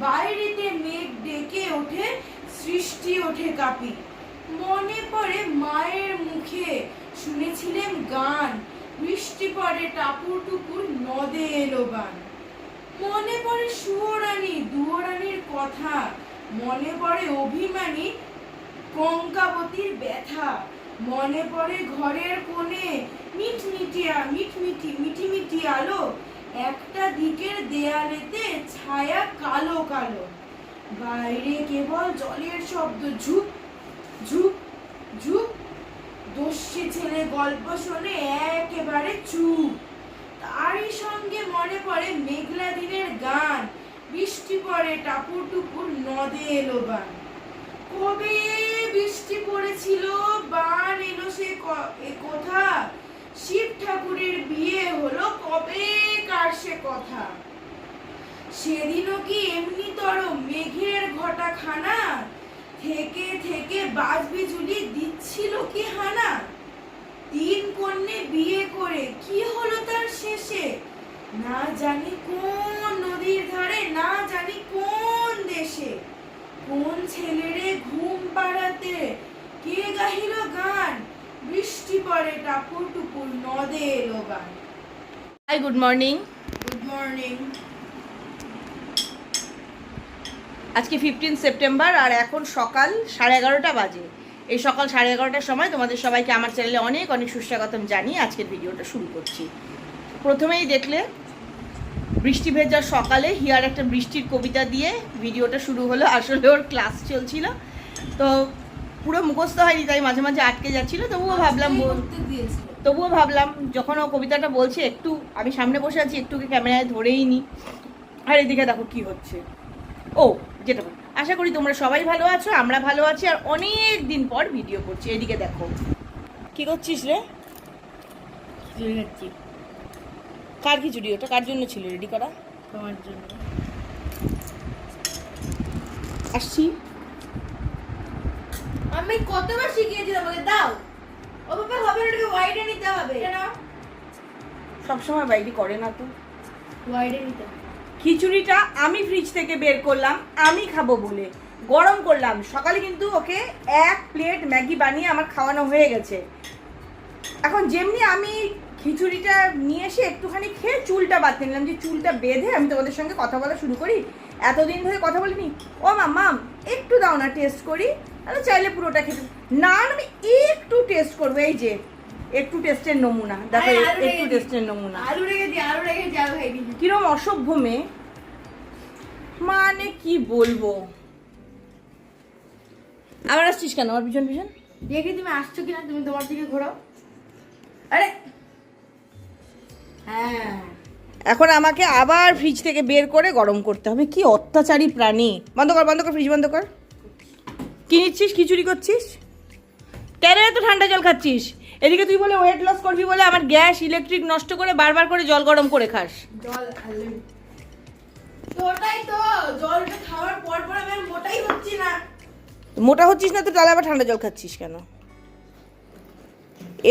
বাইরেতে মেঘ ডেকে ওঠে, সৃষ্টি ওঠে কাপি। মনে পড়ে মায়ের মুখে, শুনেছিলেন গান। বৃষ্টি পড়ে টাপুর টুপুর, নদে এলো গান। মনে পড়ে সুয়োরানী, দুয়োরানীর কথা। মনে পড়ে অভিমানী কঙ্কাবতীর ব্যথা। মনে পড়ে ঘরের কোণে মিটমিটিয়া মিটমিটি, মিটিমিটি আলো। একটা দিকের দেয়ালেতে ছায়া কালো কালো। বাইরে কেবল জলের শব্দ, ঝুপ ঝুপ ঝুপ। দস্যি ছেলে গল্প শোনে একেবারে চুপ। তারই সঙ্গে মনে পড়ে মেঘলা দিনের গান। বৃষ্টি পড়ে টাপুর টুপুর নদে এলো বান। কবে বৃষ্টি পড়েছিল? বান এলো সে কথা? শিব ঠাকুরের বিয়ে হলো কবে? কার সে কথা? সেদিনও কি এমনি তর মেঘের ঘটা খানা থেকে থেকে বাজ বিজুলি দিচ্ছিল কি হানা? তিন কন্যে বিয়ে করে কি হলো তার শেষে? না জানি কোন নদীর ধারে, না জানি কোন দেশে। কোন ছেলেরে ঘুম পাড়াতে কে গাহিল বৃষ্টি পড়ে টাপুর টুপুর নদে এলো গান। Hi good morning good morning আজকে ফিফটিন সেপ্টেম্বর আর এখন সকাল সাড়ে এগারোটা বাজে। এই সকাল সাড়ে এগারোটার সময় তোমাদের সবাইকে আমার চ্যানেলে অনেক অনেক সুস্বাগতম জানিয়ে আজকের ভিডিওটা শুরু করছি। প্রথমেই দেখলে বৃষ্টি ভেজার সকালে হিয়ার একটা বৃষ্টির কবিতা দিয়ে ভিডিওটা শুরু হলো। আসলে ওর ক্লাস চলছিল। তো পুরো মুখস্থ হয়নি তাই মাঝে মাঝে আটকে যাচ্ছিল তবুও ভাবলাম তবুও ভাবলাম যখন ও কবিতাটা বলছে একটু আমি সামনে বসে আছি একটুকে ক্যামেরায় ধরেই নি। আর এদিকে দেখো কি হচ্ছে। ও যেটা আশা করি তোমরা সবাই ভালো আছো আমরা ভালো আছি আর অনেক দিন পর ভিডিও করছি। এদিকে দেখো। কি করছিস রে? কার খিচুড়ি? ওটা কার জন্য ছিল? রেডি করা? তোমার জন্য। আসছি। আমি কতবার শিখিয়েছি তোমাকে দাও। ও বাবা হবে না ওয়াইডে নিতে হবে। না সবসময় বাইরে করে না তো। ওয়াইডে নিতে খিচুড়িটা আমি ফ্রিজ থেকে বের করলাম আমি খাব বলে। গরম করলাম। সকালে কিন্তু ওকে এক প্লেট ম্যাগি বানিয়ে আমার খাওয়ানো হয়ে গেছে। এখন যেমনি আমি খিচুড়িটা নিয়ে এসে একটুখানি খেয়ে চুলটা বাঁধতে নিলাম যে চুলটা বেঁধে আমি তোমাদের সঙ্গে কথা বলা শুরু করি। এতদিন ধরে কথা বলিনি। ও মাম্মাম একটু দাও না টেস্ট করি। তাহলে চাইলে পুরোটা খেতে না আমি একটু টেস্ট করব এই যে একটু টেস্টের নমুনা। দেখো একটু টেস্টের নমুনা। আলু রেখে দি আলু রেখে দিবি কিরম অসভ্য মেয়ে। মানে কি বলব? আবার আসছিস কেন? আমার পিছন পিছন? দেখি তুমি আসছো কিনা তুমি তোমার দিকে ঘোরাও। আরে! হ্যাঁ। এখন আমাকে আবার ফ্রিজ থেকে বের করে গরম করতে হবে। কি অত্যাচারী প্রাণী। বন্ধ কর বন্ধ কর ফ্রিজ বন্ধ কর। কি নিচ্ছিস? খিচুড়ি করছিস? কেন এত ঠান্ডা জল খাচ্ছিস? এদিকে তুই বলে ওয়েট লস করবি বলে আমার গ্যাস ইলেকট্রিক নষ্ট করে বারবার করে জল গরম করে খাস। জল মোটা হচ্ছিস না তো তাহলে আবার ঠান্ডা জল খাচ্ছিস কেন?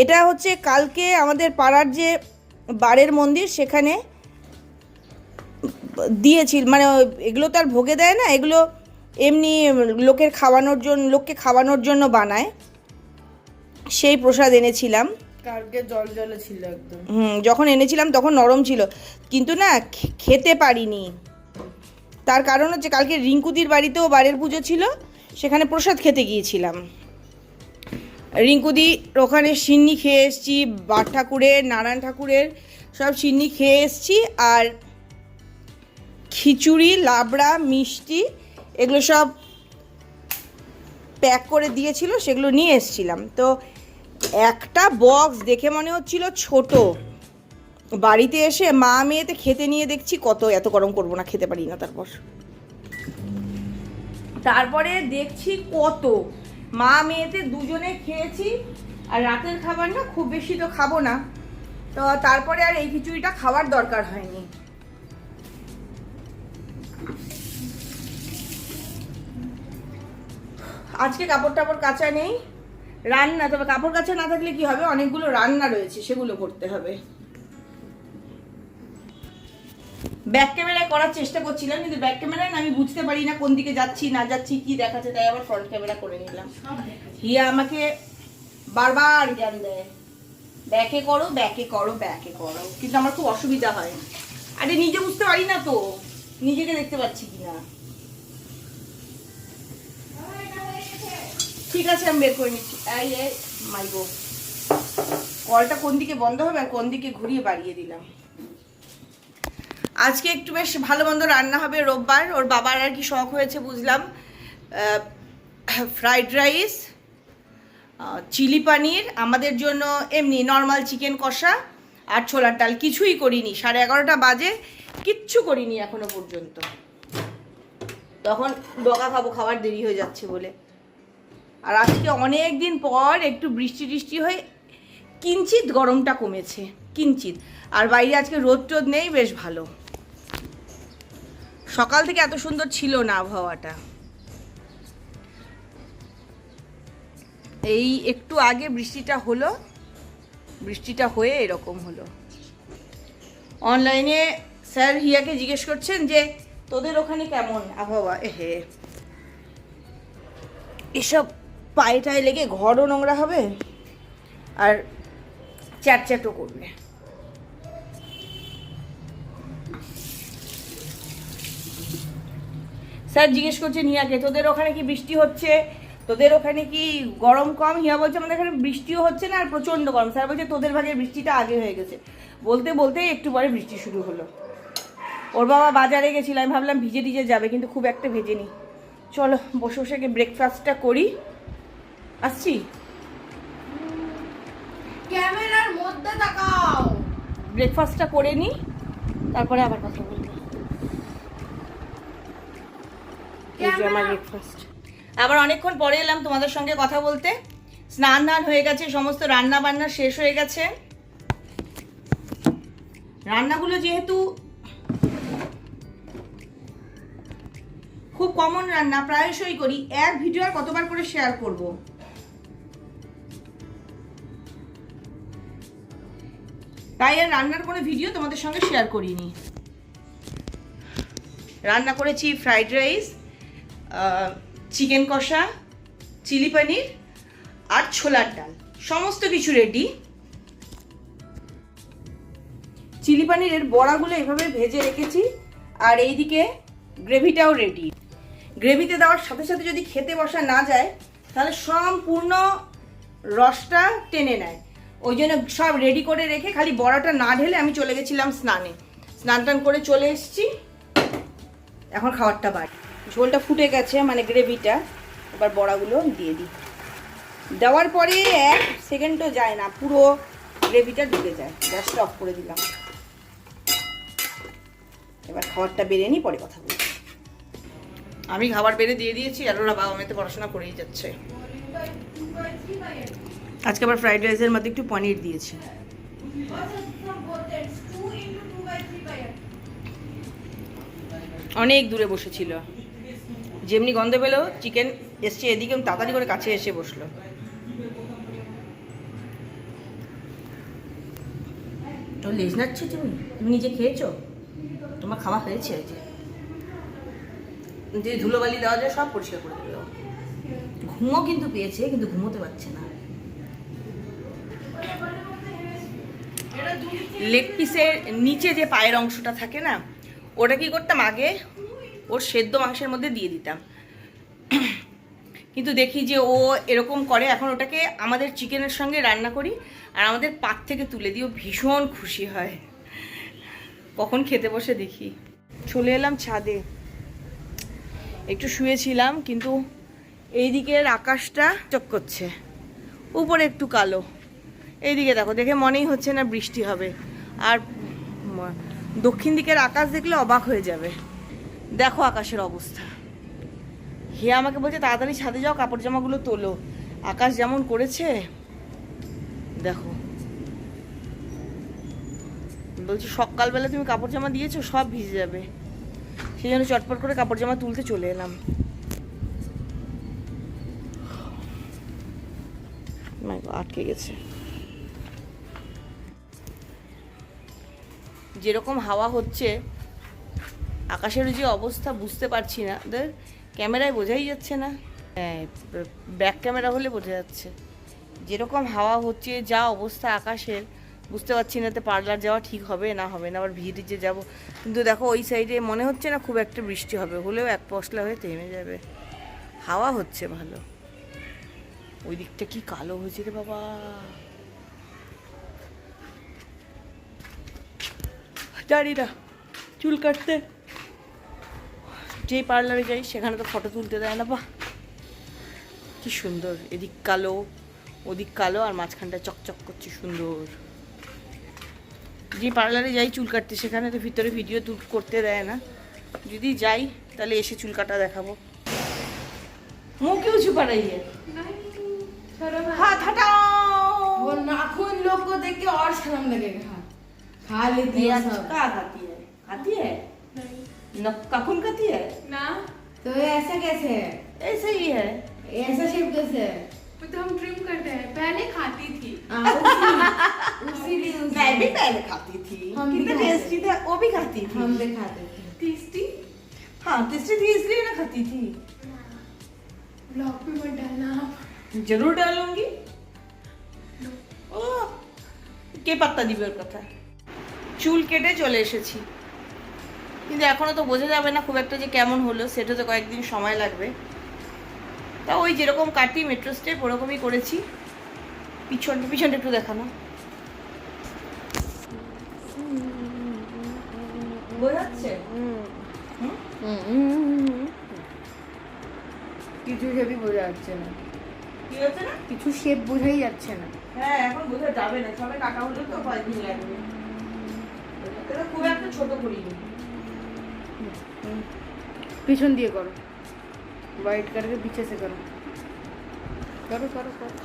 এটা হচ্ছে কালকে আমাদের পাড়ার যে বাড়ের মন্দির সেখানে দিয়েছিল মানে এগুলো তো আর ভোগে দেয় না এগুলো এমনি লোকের খাওয়ানোর জন্য লোককে খাওয়ানোর জন্য বানায়। সেই প্রসাদ এনেছিলাম। কালকে জল জলে ছিল একদম। হুম যখন এনেছিলাম তখন নরম ছিল। কিন্তু না খেতে পারিনি। তার কারণ হচ্ছে কালকে রিঙ্কুদির বাড়িতেও বাড়ির পুজো ছিল সেখানে প্রসাদ খেতে গিয়েছিলাম। রিঙ্কুদি ওখানে সিন্নি খেয়ে এসেছি বাট ঠাকুরের নারায়ণ ঠাকুরের সব সিন্নি খেয়ে এসেছি। আর খিচুড়ি লাবড়া মিষ্টি এগুলো সব প্যাক করে দিয়েছিল, সেগুলো নিয়ে এসেছিলাম। তো একটা বক্স দেখে মনে হচ্ছিল ছোট। বাড়িতে এসে মা মেয়েতে খেতে নিয়ে দেখছি, কত এত গরম করব না, খেতে পারি না তারপর। তারপরে দেখছি কত। মা মেয়েতে দুজনে খেয়েছি, আর রাতের খাবার না খুব বেশি তো খাব না। তো তারপরে আর এই খিচুড়িটা খাওয়ার দরকার হয়নি। আজকে কাপড় টাপড় কাচা নেই। রান্না তবে কাপড় কাচা না থাকলে কি হবে? অনেকগুলো রান্না রয়েছে সেগুলো করতে হবে। ব্যাক ক্যামেরায় করার চেষ্টা করছিলাম কিন্তু ব্যাক ক্যামেরায় না আমি বুঝতে পারি না কোন দিকে যাচ্ছি না যাচ্ছি কি দেখাচ্ছে তাই আবার ফ্রন্ট ক্যামেরা করে নিলাম। হিয়া আমাকে বারবার জ্ঞান দেয় ব্যাকে করো ব্যাকে করো ব্যাকে করো। কিন্তু আমার খুব অসুবিধা হয়। আরে নিজে বুঝতে পারি না তো নিজেকে দেখতে পাচ্ছি কিনা। ঠিক আছে, আমি বের করে নিচ্ছি। এই মাই গো কলটা কোন দিকে বন্ধ হবে আর কোন দিকে ঘুরিয়ে বাড়িয়ে দিলাম? আজকে একটু বেশ ভালো মন্দ রান্না হবে রোববার। ওর বাবার আর কি শখ হয়েছে বুঝলাম। ফ্রাইড রাইস চিলি পানির, আমাদের জন্য এমনি নর্মাল চিকেন কষা আর ছোলার ডাল। কিছুই করিনি, সাড়ে এগারোটা বাজে, কিচ্ছু করিনি এখনও পর্যন্ত। তখন বকা খাব, খাবার দেরি হয়ে যাচ্ছে বলে। আর আজকে অনেক দিন পর একটু বৃষ্টি টিষ্টি হয়ে কিঞ্চিত গরমটা কমেছে, কিঞ্চিত। আর বাইরে আজকে রোদ টোদ নেই, বেশ ভালো। সকাল থেকে এত সুন্দর ছিল না আবহাওয়াটা। এই একটু আগে বৃষ্টিটা হলো, বৃষ্টিটা হয়ে এরকম হলো। অনলাইনে স্যার হিয়াকে জিজ্ঞেস করছেন যে, তোদের ওখানে কেমন আবহাওয়া? এহে। এসব পায়ে টায়ে লেগে ঘরও নোংরা হবে আর চ্যাটচ্যাটও করবে। স্যার, জিজ্ঞেস করছেন হিয়াকে তোদের ওখানে কি বৃষ্টি হচ্ছে? তোদের ওখানে কি গরম কম? হিয়া বলছে, আমাদের এখানে বৃষ্টিও হচ্ছে না আর প্রচণ্ড গরম। স্যার বলছে, তোদের ভাগের বৃষ্টিটা আগে হয়ে গেছে। বলতে বলতে একটু পরে বৃষ্টি শুরু হলো। ওর বাবা বাজারে গেছিল, আমি ভাবলাম ভিজে টিজে যাবে, কিন্তু খুব একটা ভেজেনি। চলো, বসে বসে ব্রেকফাস্টটা করি। আসছি। ক্যামেরার মধ্যে তাকাও। ব্রেকফাস্টটা করে নিই তারপরে আবার কথা বলব। আমার ব্রেকফাস্ট আবার অনেকক্ষণ পরে এলাম তোমাদের সঙ্গে কথা বলতে। স্নান ধান হয়ে গেছে সমস্ত রান্না বান্না শেষ হয়ে গেছে। রান্নাগুলো যেহেতু খুব কমন রান্না প্রায়শই করি। এক ভিডিও আর কতবার করে শেয়ার করব? তাই আর রান্নার কোনো ভিডিও তোমাদের সঙ্গে শেয়ার করিনি। রান্না করেছি ফ্রাইড রাইস চিকেন কষা চিলি পনির আর ছোলার ডাল। সমস্ত কিছু রেডি চিলি পনিরের বড়াগুলো এভাবে ভেজে রেখেছি আর এইদিকে গ্রেভিটাও রেডি গ্রেভিতে দেওয়ার সাথে সাথে যদি খেতে বসা না যায়, তাহলে সম্পূর্ণ রসটা টেনে নেয়। ওই জন্য সব রেডি করে রেখে খালি বড়াটা না ঢেলে আমি চলে গেছিলাম স্নানে। স্নান টান করে চলে এসেছি। এখন খাবারটা বাড়ি। ঝোলটা ফুটে গেছে মানে গ্রেভিটা এবার বড়াগুলো দিয়ে দিই। দেওয়ার পরে এক সেকেন্ডও যায় না, পুরো গ্রেভিটা ঢুকে যায়। গ্যাসটা অফ করে দিলাম। এবার খাবারটা বেড়ে নিই, পরে কথা বলছি। আমি খাবার বেড়ে দিয়ে দিয়েছি, আর ওরা বাবা মেয়েতে পড়াশোনা করেই যাচ্ছে। আজকে আবার ফ্রাইড রাইসের মধ্যে একটু পনির দিয়েছি। অনেক দূরে বসেছিল। যেমনি গন্ধ পেল চিকেন এসছে এদিকে তাড়াতাড়ি করে কাছে এসে বসল। লেজ নাচ্ছ তুমি? তুমি নিজে খেয়েছো? তোমার খাওয়া হয়েছে? যে যে ধুলোবালি দেওয়া যায়, সব পরিষ্কার করে দেবে। ঘুমও কিন্তু পেয়েছে, কিন্তু ঘুমোতে পারছে না। লেগ পিসের নিচে যে পায়ের অংশটা থাকে না, ওটা কি করতাম আগে? ওর সেদ্ধ মাংসের মধ্যে দিয়ে দিতাম। কিন্তু দেখি যে ও এরকম করে, এখন ওটাকে আমাদের চিকেনের সঙ্গে রান্না করি, আর আমাদের পাত থেকে তুলে দিও ভীষণ খুশি হয়। কখন খেতে বসে দেখি। চলে এলাম ছাদে। একটু শুয়েছিলাম, কিন্তু এই দিকের আকাশটা চক করছে। উপরে একটু কালো। এইদিকে দেখো, দেখে মনেই হচ্ছে না বৃষ্টি হবে। আর দক্ষিণ দিকের আকাশ দেখলে অবাক হয়ে যাবে। দেখো আকাশের অবস্থা। হে আমাকে বলছে, তাড়াতাড়ি ছাদে যাও কাপড় জামাগুলো তোলো। আকাশ যেমন করেছে, দেখো। বলছি, সকালবেলা তুমি কাপড় জামা দিয়েছ, সব ভিজে যাবে। সেই জন্য চটপট করে কাপড় জামা তুলতে চলে এলাম। আটকে গেছে। যেরকম হাওয়া হচ্ছে, আকাশের যে অবস্থা বুঝতে পারছি না। ওদের ক্যামেরায় বোঝাই যাচ্ছে না। হ্যাঁ ব্যাক ক্যামেরা হলে বোঝা যাচ্ছে। যেরকম হাওয়া হচ্ছে, যা অবস্থা আকাশের, বুঝতে পারছি না তো পার্লার যাওয়া ঠিক হবে না হবে না, আবার ভিড় যে যাব। কিন্তু দেখো, ওই সাইডে মনে হচ্ছে না খুব একটা বৃষ্টি হবে, হলেও এক পশলা হয়ে থেমে যাবে। হাওয়া হচ্ছে ভালো। ওই দিকটা কি কালো হয়েছে রে বাবা। জানি না চুল কাটতে। যেই পার্লারে যাই সেখানে তো ফটো তুলতে দেয় না বা কি সুন্দর এদিক কালো ওদিক কালো আর মাঝখানটা চকচক করছে সুন্দর। যে পার্লারে যাই চুল কাটতে সেখানে তো ভিতরে ভিডিও তুল করতে দেয় না। যদি যাই তাহলে এসে চুল কাটা দেখাবো। মুখ কেউ ছুপা হাত নাখুন লোক দেখে আর সালাম লাগে হ্যাঁ। खा लेती ये है सब क्या खाती है खाती है नखून खाती है ना तो ये ऐसा कैसे है ऐसे ही है ये ऐसा शेप कैसे है वो तो हम ट्रिम करते हैं पहले खाती थी हाँ, उसी- उसीलिए उसी- मैं भी पहले खाती थी हम भी कितना खाते टेस्टी था वो भी खाती थी हम भी खाते थे टेस्टी हाँ टेस्टी थी इसलिए ना खाती थी ब्लॉग पे मत डालना आप জরুর ডালুঙ্গি ও কে পাত্তা দিবে ওর কথা চুল কেটে চলে এসেছি। কিন্তু এখনও তো বোঝা যাবে না খুব একটা যে কেমন হলো সেটা তো কয়েকদিন সময় লাগবে। তা ওই যেরকম কাটি মেট্রো স্টেপ ওরকমই করেছি। পিছনটা পিছনটা একটু দেখানো। বোঝাচ্ছে? কিছু শেপই বোঝা যাচ্ছে না। কি হচ্ছে না? কিছু শেপ বোঝাই যাচ্ছে না। হ্যাঁ এখন বোঝা যাবে না। সবে কাটা হলে তো কয়েকদিন লাগবে। এটা খুব একটা ছোট করিনি পিছন দিয়ে করো। হোয়াইট কালারকে পিছে সে করো। করো করো করো।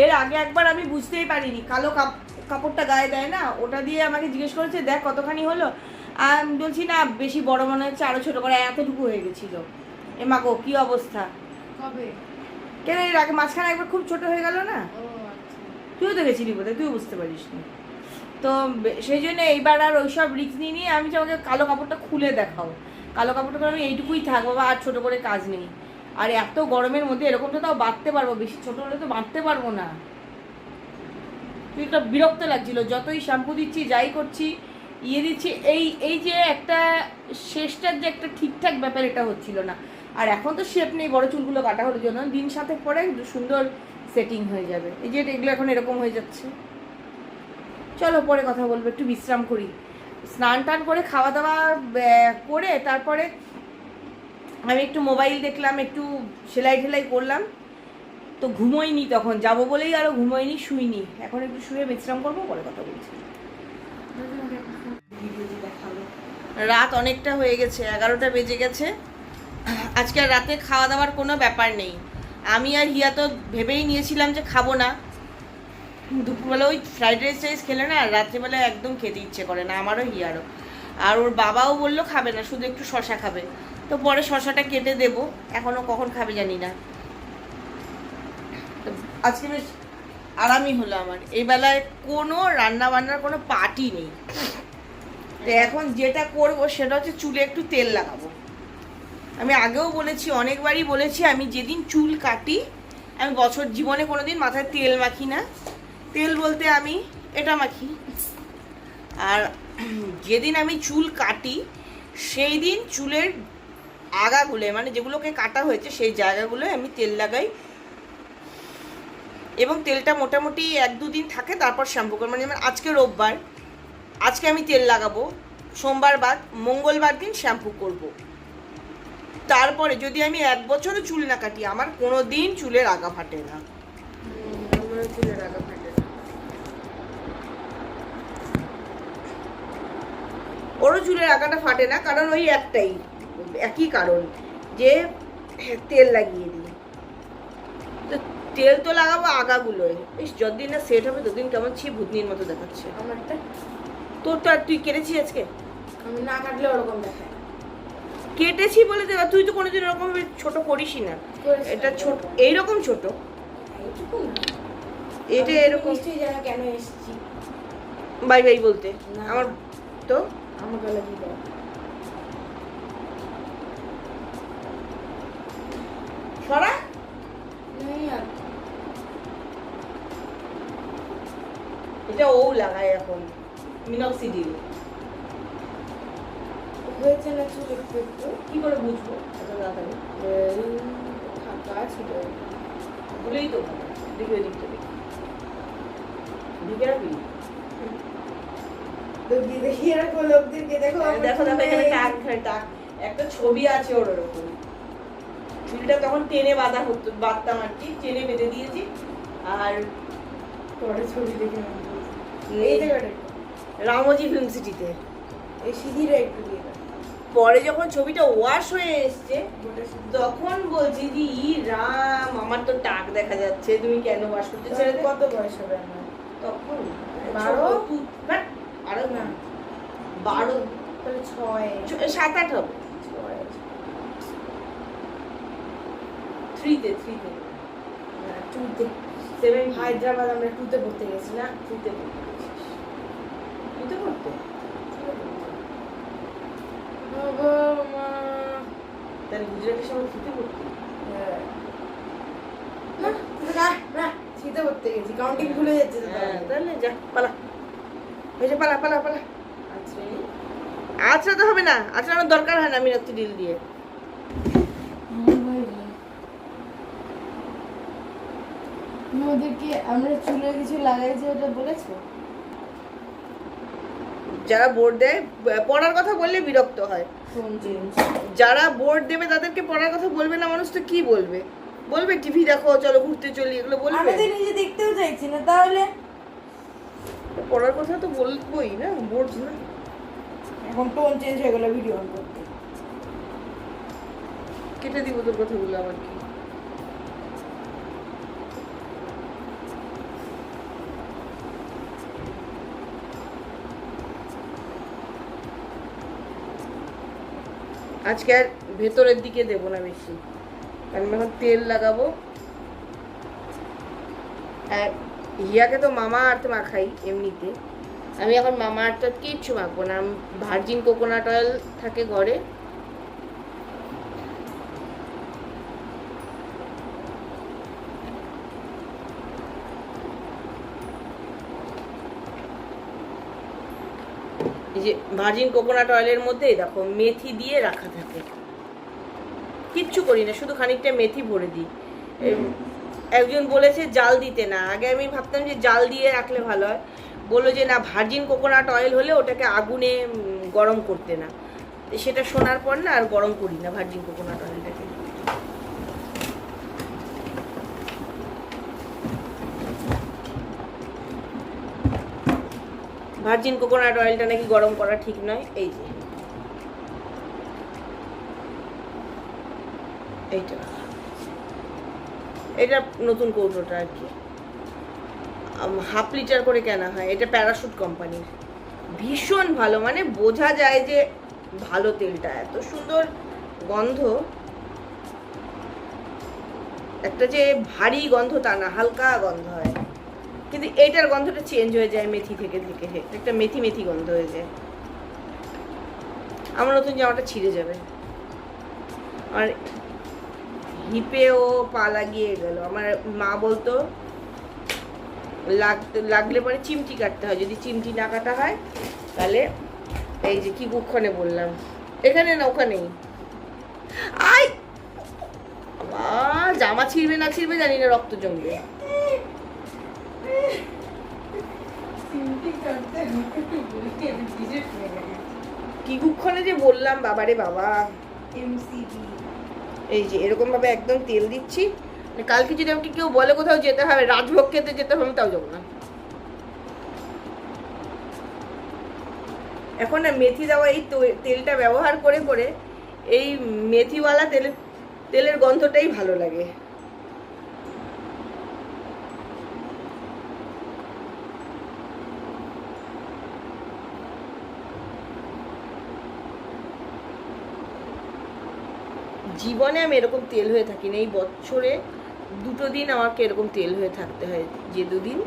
এর আগে একবার আমি বুঝতেই পারিনি। কালো কাপড়টা গায়ে দেয় না? ওটা দিয়ে আমাকে জিজ্ঞেস করেছে দেখ কতখানি হলো? আমি বলছি না বেশি বড় মনে হচ্ছে আরও ছোটো করে এতটুকু হয়ে গেছিল। এ মাগো কী অবস্থা? কবে? কেন এর আগে মাঝখানে একবার খুব ছোট হয়ে গেল না? আচ্ছা। তুইও তো গেছিলি বোধ তুইও বুঝতে পারিস না তো সেই জন্য এইবার আর ওইসব রিক্স নিয়ে নিয়ে আমি আমাকে কালো কাপড়টা খুলে দেখাও। কালো কাপড়টা আমি এইটুকুই থাকব বা আর ছোটো করে কাজ নেই। আর এত গরমের মধ্যে এরকমটা তাও বাঁধতে পারব, বেশি ছোটো হলে তো বাঁধতে পারব না। তুই একটা বিরক্ত লাগছিল, যতই শ্যাম্পু দিচ্ছি, যাই করছি ইয়ে দিচ্ছি, এই এই যে একটা শেষটার যে একটা ঠিকঠাক ব্যাপার এটা হচ্ছিল না। আর এখন তো শেপ নেই, বড় চুলগুলো কাটা হলো জন্য দিন সাথে পরে সুন্দর সেটিং হয়ে যাবে। এই যে এগুলো এখন এরকম হয়ে যাচ্ছে। চলো পরে কথা বলব, একটু বিশ্রাম করি। স্নান টান করে খাওয়া দাওয়া করে তারপরে আমি একটু মোবাইল দেখলাম, একটু সেলাই টেলাই করলাম। তো ঘুমোইনি তখন, যাব বলেই আরও ঘুমোইনি, শুইনি। এখন একটু শুয়ে বিশ্রাম করব, পরে কথা বলছি। রাত অনেকটা হয়ে গেছে, এগারোটা বেজে গেছে। আজকে রাতে খাওয়া দাওয়ার কোনো ব্যাপার নেই। আমি আর হিয়া তো ভেবেই নিয়েছিলাম যে খাব না। দুপুরবেলা ওই ফ্রাইড রাইস টাইস খেলে না, আর রাত্রিবেলা একদম খেতে ইচ্ছে করে না, আমারও হিয়ারও। আর ওর বাবাও বলল খাবে না, শুধু একটু শশা খাবে। তো পরে শশাটা কেটে দেবো, এখনও কখন খাবে জানি না। আজকে বেশ আরামই হলো আমার। এই বেলায় কোনো রান্না বান্নার কোনো পার্টি নেই। তো এখন যেটা করব সেটা হচ্ছে চুলে একটু তেল লাগাবো। আমি আগেও বলেছি, অনেকবারই বলেছি, আমি যেদিন চুল কাটি, আমি বছর জীবনে কোনো দিন মাথায় তেল মাখি না। তেল বলতে আমি, এটা মাখি। আর যেদিন আমি চুল কাটি সেই দিন চুলের আগাগুলো মানে যেগুলোকে কাটা হয়েছে, সেই জায়গাগুলো আমি তেল লাগাই। এবং তেলটা মোটামুটি এক দুদিন থাকে, তারপর শ্যাম্পু করি। মানে যেমন আজকে রোববার, আজকে আমি তেল লাগাবো। সোমবার বাদ, মঙ্গলবার দিন শ্যাম্পু করব। তারপরে যদি আমি এক বছরও চুল না কাটি, আমার কোনো দিন চুলের আগা ফাটে না। চুলের আগা ফাটে ওরও চুলের আঁকাটা ফাটে না কারণ ওই একটাই একই কারণ যে তেল লাগিয়ে দিই। তো তেল তো লাগাবো আগাগুলোয়। বেশ যতদিন না সেট হবে ততদিন কেমন ছি ভূতনির মতো দেখাচ্ছে। আমারটা তোর তো আর তুই কেটেছিস আজকে? আমি না কাটলে ওরকম দেখায়। কেটেছি বলে দেবা তুই তো কোনোদিন এরকম ছোট করিসই না। এটা ছোট এইরকম ছোট। এটা এরকম। কেন এসেছি? বাই বাই বলতে। আমার তো I'm gonna do that. সরা এটা ও লাগায় এখন মিনক্সিডিল হয়েছে না চুল একটু কি করে বুঝব এত তাড়াতাড়ি ফাঁকা ছিল ভুলেই তো দিকে দিকটা দিকে দিকে রাখবি দেখি দেখি লোকদেরকে দেখো দেখো দেখো এখানে টাক টাক। একটা ছবি আছে ওর ওরকম। চুলটা তখন টেনে বাঁধা হতো বাঁধতাম আর কি টেনে বেঁধে দিয়েছি। আর পরে ছবি দেখে এই এই জায়গাটা একটু। ফিল্ম সিটিতে। এই সিঁড়িটা একটু দিয়ে পরে যখন ছবিটা ওয়াশ হয়ে এসছে তখন বলছি যে ই রাম আমার তো টাক দেখা যাচ্ছে তুমি কেন ওয়াশ করতে ছেড়ে কত বয়স হবে আমার? তখন? বারো? আরও না? বারো। ছয়। সাত আট হবে। থ্রিতে থ্রিতে। টুতে। সেভেন হায়দ্রাবাদ আমরা টুতে পড়তে গেছি না? থ্রিতে পড়তে থ্রিতে পড়তে? তাহলে গুজরাটের সময় থ্রিতে পড়তে? হ্যাঁ। না, না, না, পড়তে গেছি। কাউন্টিং ভুলে যাচ্ছে হ্যাঁ। তাহলে যা পালা। হয়েছে পালা পালা পালা। তো হবে না আচ্ছা আমার দরকার হয় না আমি ডিল দিয়ে। ওদেরকে আমরা চুলে কিছু লাগাইছি ওটা বলেছ? যারা বোর্ড দেয় পড়ার কথা বললে বিরক্ত হয়। যারা বোর্ড দেবে তাদেরকে পড়ার কথা বলবে না মানুষ তো কি বলবে? বলবে টিভি দেখো চলো ঘুরতে চলি এগুলো বলবে। নিজে দেখতেও চাইছি না তাহলে পড়ার কথা তো বলবোই না বোর্ড না এখন টোন চেঞ্জ হয়ে গেল ভিডিও অন করতে। কেটে দিব তোর কথাগুলো আবার কি? আজকে আর ভেতরের দিকে দেব না বেশি। কারণ আমি এখন তেল লাগাবো। আর হিয়াকে তো মামা আর্থ মাখাই এমনিতে। আমি এখন মামা আর্থ কিচ্ছু মাখবো না। ভার্জিন কোকোনাট অয়েল থাকে ঘরে। এই যে ভার্জিন কোকোনাট অয়েলের মধ্যে দেখো, মেথি দিয়ে রাখা থাকে। কিচ্ছু করি না, শুধু খানিকটা মেথি ভরে দিই। একজন বলেছে জাল দিতে না। আগে আমি ভাবতাম যে জাল দিয়ে রাখলে ভালো হয়। বলল যে, না ভার্জিন কোকোনাট অয়েল হলে ওটাকে আগুনে গরম করতে না। সেটা শোনার পর না আর গরম করি না ভার্জিন কোকোনাট অয়েলটাকে ভার্জিন কোকোনাট অয়েলটা নাকি গরম করা ঠিক নয়? এই যে। এইটা। এটা নতুন কৌটোটা আর কি। হাফ লিটার করে কেনা হয়। এটা প্যারাশুট কোম্পানির ভীষণ ভালো। মানে বোঝা যায় যে ভালো তেলটা। এত সুন্দর গন্ধ। একটা যে ভারী গন্ধ তা না, হালকা গন্ধ হয়। কিন্তু এইটার গন্ধটা চেঞ্জ হয়ে যায় মেথি থেকে থেকে। একটা মেথি মেথি গন্ধ হয়ে যায়। আমার নতুন জামাটা ছিঁড়ে যাবে। আর হিপেও পা লাগিয়ে গেল। আমার মা বলতো লাগ- লাগলে পরে চিমটি কাটতে হয়। যদি চিমটি না কাটা হয় তাহলে এই যে কি কুক্ষণে বললাম। এখানে না ওখানেই। আই! জামা ছিঁড়বে না ছিঁড়বে জানি না রক্ত জমবে। কি কুক্ষণে যে বললাম বাবারে বাবা। এমসিবি এই যে, এরকমভাবে একদম তেল দিচ্ছি। মানে কালকে যদি আমাকে কেউ বলে কোথাও যেতে হবে রাজভোগ খেতে যেতে হবে তাও যাব না। এখন না, মেথি দেওয়া এই তেলটা ব্যবহার করে করে এই মেথিওয়ালা তেলের তেলের গন্ধটাই ভালো লাগে। জীবনে আমি এরকম তেল হয়ে থাকি না এই বছরে দুটো দিন আমাকে এরকম তেল হয়ে থাকতে হয় যে দুদিন।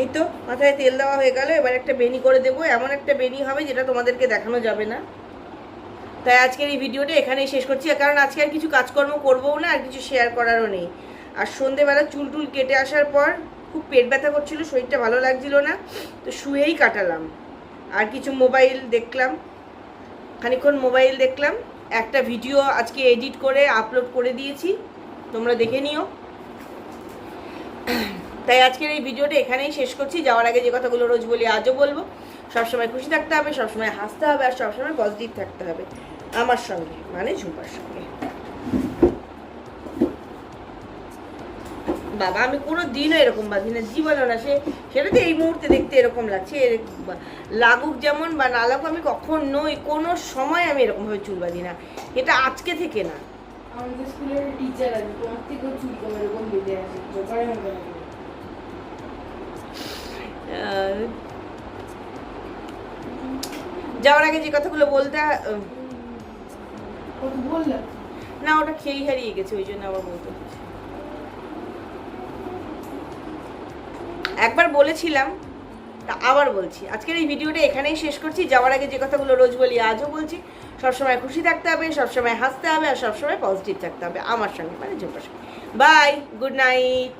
এই তো মাথায় তেল দেওয়া হয়ে গেল, এবার একটা বেনি করে দেবো। এমন একটা বেনি হবে যেটা তোমাদেরকে দেখানো যাবে না। তাই আজকের এই ভিডিওটা এখানেই শেষ করছি। কারণ আজকে আর কিছু কাজকর্ম করব না, আর কিছু শেয়ার করারও নেই। আর সন্ধেবেলা চুল টুল কেটে আসার পর খুব পেট ব্যথা করছিল, শরীরটা ভালো লাগছিল না, তো শুয়েই কাটালাম। আর কিছু মোবাইল দেখলাম, খানিকক্ষণ মোবাইল দেখলাম, একটা ভিডিও আজকে এডিট করে আপলোড করে দিয়েছি, তোমরা দেখে নিও। তাই আজকের এই ভিডিওটা এখানেই শেষ করছি, যাওয়ার আগে যে কথাগুলো রোজ বলি আজও বলব, সবসময় খুশি থাকতে হবে, সবসময় হাসতে হবে, আর সবসময় পজিটিভ থাকতে হবে, আমার সঙ্গে মানে ঝুম্পার সঙ্গে। বাবা আমি কোনো দিনও এরকম বাঁধি না। জীবনও না সে সেটা তো এই মুহূর্তে দেখতে এরকম লাগছে। লাগুক যেমন বা না লাগুক আমি কখনোই কোনো সময় আমি এরকমভাবে চুল বাঁধি না। এটা আজকে থেকে না। আমাদের স্কুলের টিচার আছে তোমার থেকেও চুল কম এরকম বেঁধে আছে ব্যাপারে মতো লাগে আহ, যাওয়ার আগে যে কথাগুলো বলতে না ওটা খেয়েই হারিয়ে গেছে ওই জন্য আবার বলতে একবার বলেছিলাম, তা আবার বলছি। আজকের এই ভিডিওটা এখানেই শেষ করছি। যাওয়ার আগে যে কথাগুলো রোজ বলি, আজও বলছি, সবসময় খুশি থাকতে হবে, সবসময় হাসতে হবে, আর সবসময় পজিটিভ থাকতে হবে আমার সঙ্গে মানে জোপার সঙ্গে বাই গুড নাইট